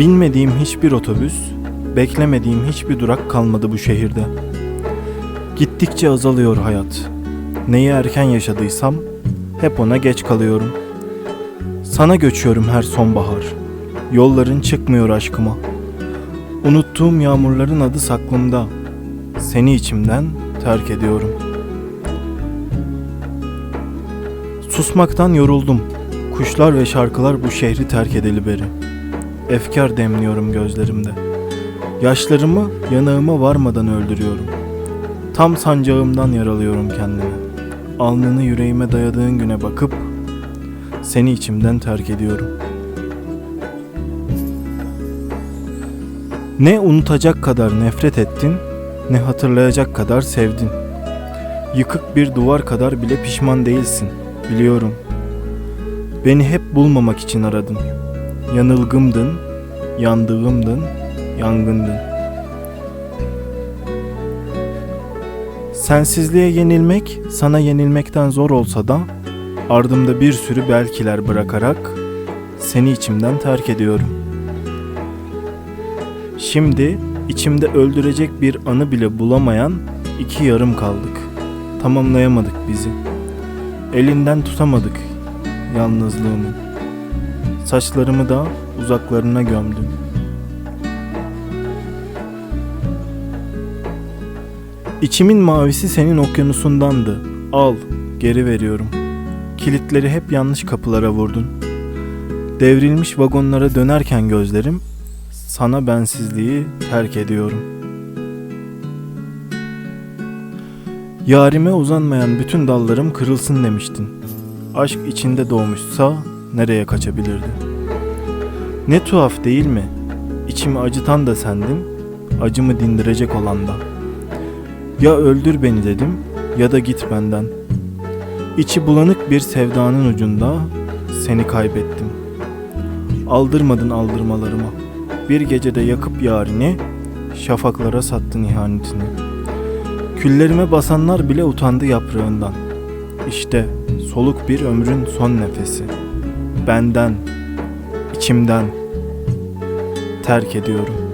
Binmediğim hiçbir otobüs, beklemediğim hiçbir durak kalmadı bu şehirde. Gittikçe azalıyor hayat. Neyi erken yaşadıysam hep ona geç kalıyorum. Sana göçüyorum her sonbahar. Yolların çıkmıyor aşkıma. Unuttuğum yağmurların adı saklımda. Seni içimden terk ediyorum. Susmaktan yoruldum. Kuşlar ve şarkılar bu şehri terk edeli beri. Efkar demliyorum gözlerimde. Yaşlarımı yanağıma varmadan öldürüyorum. Tam sancağımdan yaralıyorum kendimi. Alnını yüreğime dayadığın güne bakıp seni içimden terk ediyorum. Ne unutacak kadar nefret ettin, ne hatırlayacak kadar sevdin. Yıkık bir duvar kadar bile pişman değilsin, biliyorum. Beni hep bulmamak için aradın. Yanılgımdın, yandığımdın, yangındın. Sensizliğe yenilmek sana yenilmekten zor olsa da ardımda bir sürü belkiler bırakarak seni içimden terk ediyorum. Şimdi içimde öldürecek bir anı bile bulamayan iki yarım kaldık. Tamamlayamadık bizi. Elinden tutamadık yalnızlığımı. Saçlarımı da uzaklarına gömdüm. İçimin mavisi senin okyanusundandı. Al, geri veriyorum. Kilitleri hep yanlış kapılara vurdun. Devrilmiş vagonlara dönerken gözlerim, sana bensizliği terk ediyorum. Yarime uzanmayan bütün dallarım kırılsın demiştin. Aşk içinde doğmuşsa nereye kaçabilirdi? Ne tuhaf değil mi? İçimi acıtan da sendin, acımı dindirecek olan da. Ya öldür beni dedim ya da git benden. İçi bulanık bir sevdanın ucunda seni kaybettim. Aldırmadın aldırmalarıma. Bir gecede yakıp yarini, şafaklara sattın ihanetini. Küllerime basanlar bile utandı yaprağından. İşte soluk bir ömrün son nefesi. Benden, içimden terk ediyorum.